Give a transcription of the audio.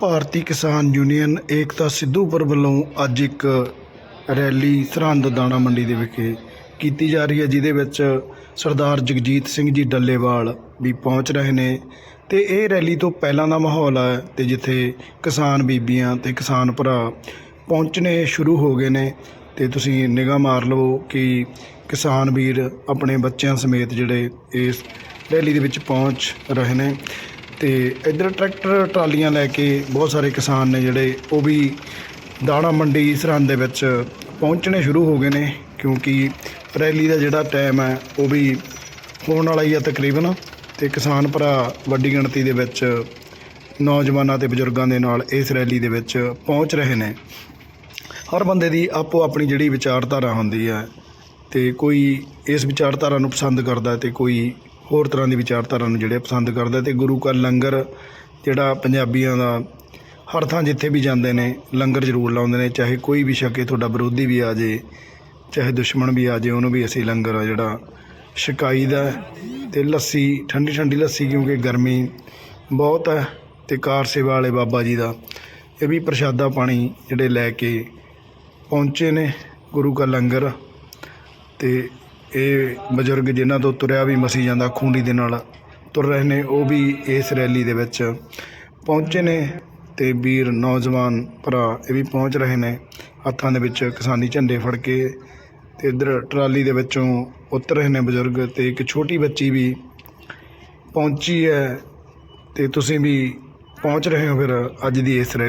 ਭਾਰਤੀ ਕਿਸਾਨ ਯੂਨੀਅਨ ਏਕਤਾ ਸਿੱਧੂਪੁਰ ਵੱਲੋਂ ਅੱਜ ਇੱਕ ਰੈਲੀ ਸਰਹੰਦ ਦਾਣਾ ਮੰਡੀ ਦੇ ਵਿਖੇ ਕੀਤੀ ਜਾ ਰਹੀ ਹੈ, ਜਿਹਦੇ ਵਿੱਚ ਸਰਦਾਰ ਜਗਜੀਤ ਸਿੰਘ ਜੀ ਡੱਲੇਵਾਲ ਵੀ ਪਹੁੰਚ ਰਹੇ ਨੇ। ਤੇ ਇਹ ਰੈਲੀ ਤੋਂ ਪਹਿਲਾਂ ਦਾ ਮਾਹੌਲ ਹੈ ਤੇ ਜਿੱਥੇ ਕਿਸਾਨ ਬੀਬੀਆਂ ਤੇ ਕਿਸਾਨ ਭਰਾ ਪਹੁੰਚਣੇ ਸ਼ੁਰੂ ਹੋ ਗਏ ਨੇ। ਤੇ ਤੁਸੀਂ ਨਿਗਾਹ ਮਾਰ ਲਵੋ ਕਿ ਕਿਸਾਨ ਵੀਰ ਆਪਣੇ ਬੱਚਿਆਂ ਸਮੇਤ ਜਿਹੜੇ ਇਸ ਰੈਲੀ ਦੇ ਵਿੱਚ ਪਹੁੰਚ ਰਹੇ ਨੇ। ਤੇ ਇੱਧਰ ਟਰੈਕਟਰ, ਟਰਾਲੀਆਂ ਲੈ ਕੇ ਬਹੁਤ ਸਾਰੇ ਕਿਸਾਨ ਨੇ ਜਿਹੜੇ ਉਹ ਵੀ ਦਾਣਾ ਮੰਡੀ ਸਰਹੰਦ ਦੇ ਵਿੱਚ ਪਹੁੰਚਣੇ ਸ਼ੁਰੂ ਹੋ ਗਏ ਨੇ, ਕਿਉਂਕਿ ਰੈਲੀ ਦਾ ਜਿਹੜਾ ਟਾਈਮ ਹੈ, ਉਹ ਵੀ ਹੋਣ ਵਾਲਾ ਹੀ ਹੈ ਤਕਰੀਬਨ ਤੇ ਕਿਸਾਨ ਭਰਾ ਵੱਡੀ ਗਿਣਤੀ ਦੇ ਵਿੱਚ ਨੌਜਵਾਨਾਂ ਤੇ ਬਜ਼ੁਰਗਾਂ ਦੇ ਨਾਲ ਇਸ ਰੈਲੀ ਦੇ ਵਿੱਚ ਪਹੁੰਚ ਰਹੇ ਨੇ। ਹਰ ਬੰਦੇ ਦੀ ਆਪੋ ਆਪਣੀ ਜਿਹੜੀ ਵਿਚਾਰਧਾਰਾ ਹੁੰਦੀ ਹੈ ਤੇ ਕੋਈ ਇਸ ਵਿਚਾਰਧਾਰਾ ਨੂੰ ਪਸੰਦ ਕਰਦਾ ਤੇ ਕੋਈ ਹੋਰ ਤਰ੍ਹਾਂ ਦੀ ਵਿਚਾਰਧਾਰਾ ਨੂੰ ਜਿਹੜੇ ਪਸੰਦ ਕਰਦਾ ਤੇ ਗੁਰੂ ਕਾ ਲੰਗਰ, ਜਿਹੜਾ ਪੰਜਾਬੀਆਂ ਦਾ ਹਰ ਥਾਂ ਜਿੱਥੇ ਵੀ ਜਾਂਦੇ ਨੇ, ਲੰਗਰ ਜ਼ਰੂਰ ਲਾਉਂਦੇ ਨੇ, ਚਾਹੇ ਕੋਈ ਵੀ ਛਕੇ ਤੁਹਾਡਾ ਵਿਰੋਧੀ ਵੀ ਆ ਜੇ, ਚਾਹੇ ਦੁਸ਼ਮਣ ਵੀ ਆ ਜੇ, ਉਹਨੂੰ ਵੀ ਅਸੀਂ ਲੰਗਰ ਆ ਜਿਹੜਾ ਛਕਾਈ ਦਾ ਤੇ ਲੱਸੀ, ਠੰਡੀ ਠੰਡੀ ਲੱਸੀ, ਕਿਉਂਕਿ ਗਰਮੀ ਬਹੁਤ ਹੈ, ਤੇ ਕਾਰ ਸੇਵਾ ਵਾਲੇ ਬਾਬਾ ਜੀ ਦਾ, ਇਹ ਵੀ ਪ੍ਰਸ਼ਾਦਾ ਪਾਣੀ ਜਿਹੜੇ ਲੈ ਕੇ ਪਹੁੰਚੇ ਨੇ ਗੁਰੂ ਕਾ ਲੰਗਰ। ਤੇ ਇਹ ਬਜ਼ੁਰਗ ਜਿਨ੍ਹਾਂ ਤੋਂ ਤੁਰਿਆ ਵੀ ਮਸੀ ਜਾਂਦਾ ਖੂੰਡੀ ਦੇ ਨਾਲ ਤੁਰ ਰਹੇ ਨੇ, ਉਹ ਵੀ ਇਸ ਰੈਲੀ ਦੇ ਵਿੱਚ ਪਹੁੰਚੇ ਨੇ ਤੇ ਵੀਰ, ਨੌਜਵਾਨ ਭਰਾ ਇਹ ਵੀ ਪਹੁੰਚ ਰਹੇ ਨੇ। ਹੱਥਾਂ ਦੇ ਵਿੱਚ ਕਿਸਾਨੀ ਝੰਡੇ ਫੜ ਕੇ ਤੇ ਇੱਧਰ ਟਰਾਲੀ ਦੇ ਵਿੱਚੋਂ ਉਤਰ ਰਹੇ ਨੇ ਬਜ਼ੁਰਗ ਤੇ ਇੱਕ ਛੋਟੀ ਬੱਚੀ ਵੀ ਪਹੁੰਚੀ ਹੈ ਤੇ ਤੁਸੀਂ ਵੀ ਪਹੁੰਚ ਰਹੇ ਹੋ ਫਿਰ ਅੱਜ ਦੀ ਇਸ ਰੈਲੀ